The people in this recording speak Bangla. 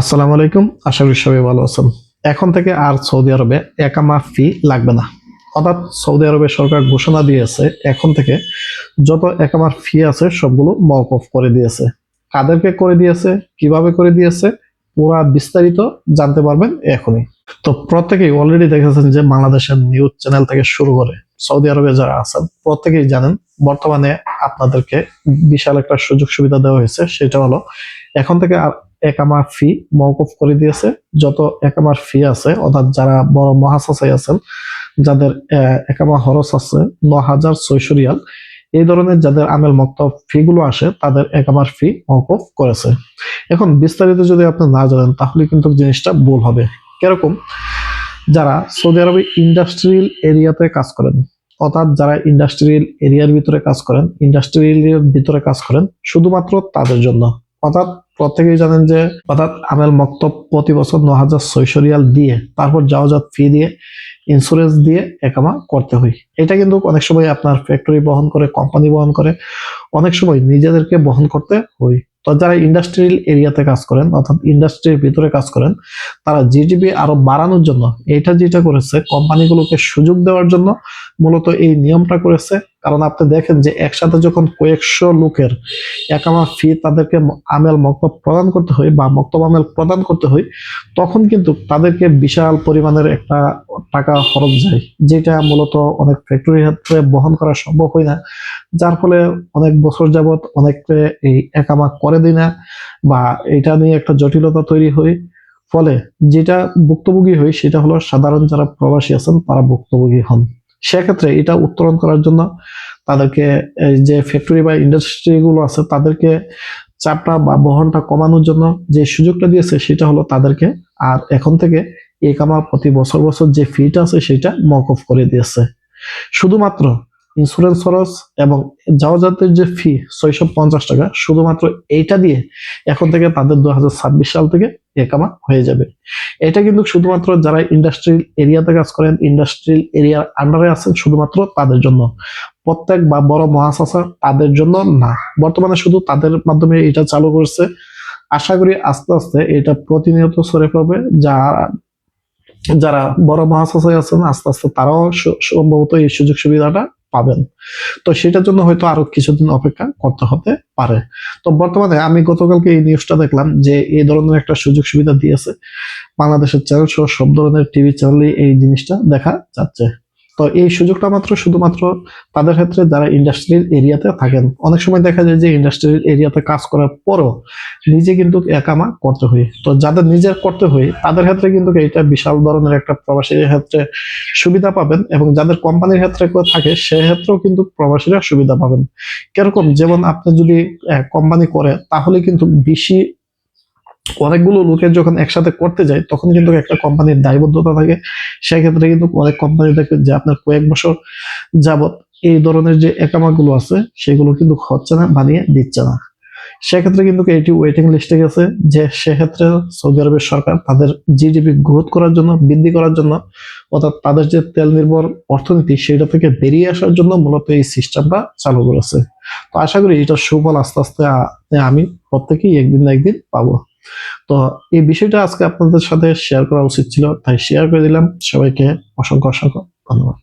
আসসালামু আলাইকুম, আশা করি সবাই ভালো আছেন। এখন থেকে আর সৌদি আরবে একামা ফি লাগবে না। অর্থাৎ সৌদি আরবের সরকার ঘোষণা দিয়েছে, এখন থেকে যত একামার ফি আছে সবগুলো মওকুফ করে দিয়েছে। কাদেরকে করে দিয়েছে, কীভাবে করে দিয়েছে, পুরা বিস্তারিত জানতে পারবেন এখনই। তো প্রত্যেকেই অলরেডি দেখেছেন যে বাংলাদেশের নিউজ চ্যানেল থেকে শুরু করে সৌদি আরবে যারা আছেন, প্রত্যেকেই জানেন বর্তমানে আপনাদেরকে বিশাল একটা সুযোগ সুবিধা দেওয়া হয়েছে, সেটা হলো এখন থেকে আর একামা ফি মওকুফ করে দিয়েছে। যত একামার ফি আছে, অর্থাৎ যারা বড় মহাসাসাই আছেন, যাদের একামা খরচ আছে ন হাজার ছয়শো রিয়াল, এই ধরনের যাদের আমেল মক্তব ফি গুলো আসে, তাদের একামার ফি মওকুফ করেছে। এখন বিস্তারিত যদি আপনি না জানেন, তাহলে কিন্তু জিনিসটা ভুল হবে। কীরকম? যারা সৌদি আরবে ইন্ডাস্ট্রিয়াল এরিয়াতে কাজ করেন, অর্থাৎ যারা ইন্ডাস্ট্রিয়াল এরিয়ার ভিতরে কাজ করেন, ইন্ডাস্ট্রিয়াল এরিয়ার ভিতরে কাজ করেন, শুধুমাত্র তাদের জন্য। অর্থাৎ প্রত্যেকেই জানেন যে, অর্থাৎ আমেল মক্তব প্রতি বছর ন হাজার ছয়শো রিয়াল দিয়ে, তারপর যাওয়াজাত ফি দিয়ে ইন্স্যুরেন্স দিয়ে একামা করতে হয়। এটা কিন্তু অনেক সময় আপনার ফ্যাক্টরি বহন করে কোম্পানি বহন করে, অনেক সময় নিজেদেরকে বহন করতে হয়। তো যারা ইন্ডাস্ট্রিয়াল এরিয়াতে কাজ করেন, অর্থাৎ ইন্ডাস্ট্রির ভিতরে কাজ করেন, তারা জিডিপি আরও বাড়ানোর জন্য, এটা যেটা করেছে কোম্পানিগুলোকে সুযোগ দেওয়ার জন্য মূলত এই নিয়মটা করেছে। কারণ আপনি দেখেন যে একসাথে যখন কয়েকশো লোকের একামা ফি তাদেরকে আমেল মক্তব প্রদান করতে হয় বা মক্তব আমেল প্রদান করতে হয়, তখন কিন্তু তাদেরকে বিশাল পরিমাণের একটা টাকা খরচ যায়, যেটা মূলত অনেক ফ্যাক্টরি ক্ষেত্রে বহন করা সম্ভব হয় না। যার ফলে অনেক বছর যাবত অনেকে এই একামা করে দেয় না বা এটা নিয়ে একটা জটিলতা তৈরি হয়। ফলে যেটা ভুক্তভোগী হয় সেটা হলো সাধারণ যারা প্রবাসী আছেন তারা ভুক্তভোগী হন। সেক্ষেত্রে এটা উত্তরণ করার জন্য তাদেরকে যে ফ্যাক্টরি বা ইন্ডাস্ট্রিগুলো আছে, তাদেরকে চাপটা বা বহনটা কমানোর জন্য যে সুযোগটা দিয়েছে, সেটা হলো তাদেরকে আর এখন থেকে এ কামা প্রতি বছর বছর যে ফিটা আছে, সেটা মকফ করে দিয়েছে। শুধুমাত্র ইন্স্যুরেন্স খরচ এবং যাওয়াজাতের যে ফি ছয়শো পঞ্চাশ টাকা, শুধুমাত্র এইটা দিয়ে এখন থেকে তাদের দু হাজার ছাব্বিশ সাল থেকে একামা হয়ে যাবে। এটা কিন্তু শুধুমাত্র যারা ইন্ডাস্ট্রিয়াল এরিয়াতে কাজ করেন ইন্ডাস্ট্রিয়াল এরিয়ার আন্ডারে আছেন, শুধুমাত্র তাদের জন্য। প্রত্যেক বা বড় মহাশাসা তাদের জন্য না। বর্তমানে শুধু তাদের মাধ্যমে এটা চালু করছে। আশা করি আস্তে আস্তে এটা প্রতিনিয়ত সরে পড়বে। যা যারা বড় মহাশাসায় আছেন, আস্তে আস্তে তারাও সম্ভবত এই সুযোগ সুবিধাটা পাবেন। তো সেটার জন্য হয়তো আরও কিছুদিন অপেক্ষা করতে হতে পারে। তো বর্তমানে আমি গতকালকে এই নিউজটা দেখলাম যে এই ধরনের একটা সুযোগ সুবিধা দিয়েছে বাংলাদেশের চ্যানেল সহ সব ধরনের টিভি চ্যানেলে এই জিনিসটা দেখা যাচ্ছে। তো এই সুযোগটা মাত্র শুধুমাত্র তাদের ক্ষেত্রে যারা ইন্ডাস্ট্রিয়াল এরিয়াতে থাকেন, অনেক সময় দেখা যায় যে ইন্ডাস্ট্রিয়াল এরিয়াতে কাজ করার পরও নিজে কিন্তু একামা করতে হয়। তো যাদের নিজের করতে হয়, তাদের ক্ষেত্রে কিন্তু এটা বিশাল ধরনের একটা প্রবাসীর ক্ষেত্রে সুবিধা পাবেন এবং যাদের কোম্পানির ক্ষেত্রে থাকে সেক্ষেত্রেও কিন্তু প্রবাসীরা সুবিধা পাবেন। কীরকম? যেমন আপনি যদি কোম্পানি করে, তাহলে কিন্তু বেশি অনেকগুলো লোকের যখন একসাথে করতে যায়, তখন কিন্তু একটা কোম্পানির দায়বদ্ধতা থাকে। সেক্ষেত্রে কিন্তু অনেক কোম্পানি দেখবে যে আপনার কয়েক বছর যাবত এই ধরনের যে একামাগুলো আছে, সেগুলো কিন্তু হচ্ছে না, বানিয়ে দিচ্ছে না। সেক্ষেত্রে কিন্তু এটি ওয়েটিং লিস্টে গেছে যে সেক্ষেত্রে সৌদি আরবের সরকার তাদের জিডিপি গ্রোথ করার জন্য, বৃদ্ধি করার জন্য, অর্থাৎ তাদের যে তেল নির্ভর অর্থনীতি, সেটা থেকে বেরিয়ে আসার জন্য মূলত এই সিস্টেমটা চালু করেছে। তো আশা করি এটার সুফল আস্তে আস্তে আমি প্রত্যেকেই একদিন না একদিন পাবো। তো এই বিষয়টা আজকে আপনাদের সাথে শেয়ার করা উচিত ছিল, তাই শেয়ার করে দিলাম। সবাইকে অসংখ্য অসংখ্য ধন্যবাদ।